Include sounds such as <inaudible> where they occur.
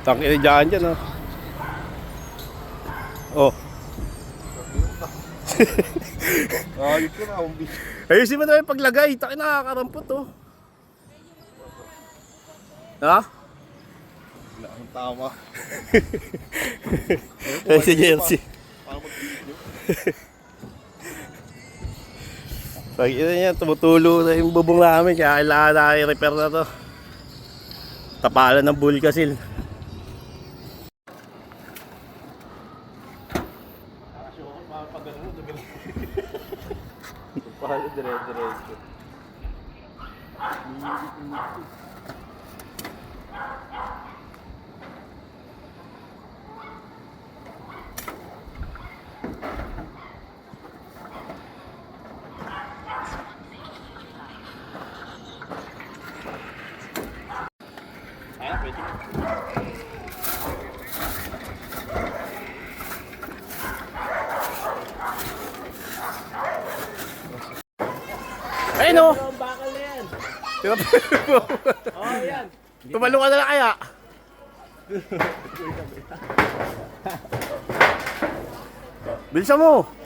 Tangin na dyan dyan, oh. Oh. Ayos na, umbi. Ayusin mo na yung paglagay. Taki nakakarampot, oh. Ha? Wala ang tama. <laughs> Ay, si Jersey. <laughs> Pag ina niya, tumutulo na yung bubong namin. Kaya kailangan na i-repair na to. Tapalan ng bulkasil. mapaganood. Pahal dire-diretso. Ayan. Ayun oh! Ang bakal na yan. Oh, yan. <laughs> Tumalo ka na lang kaya. <laughs> Bilisan mo.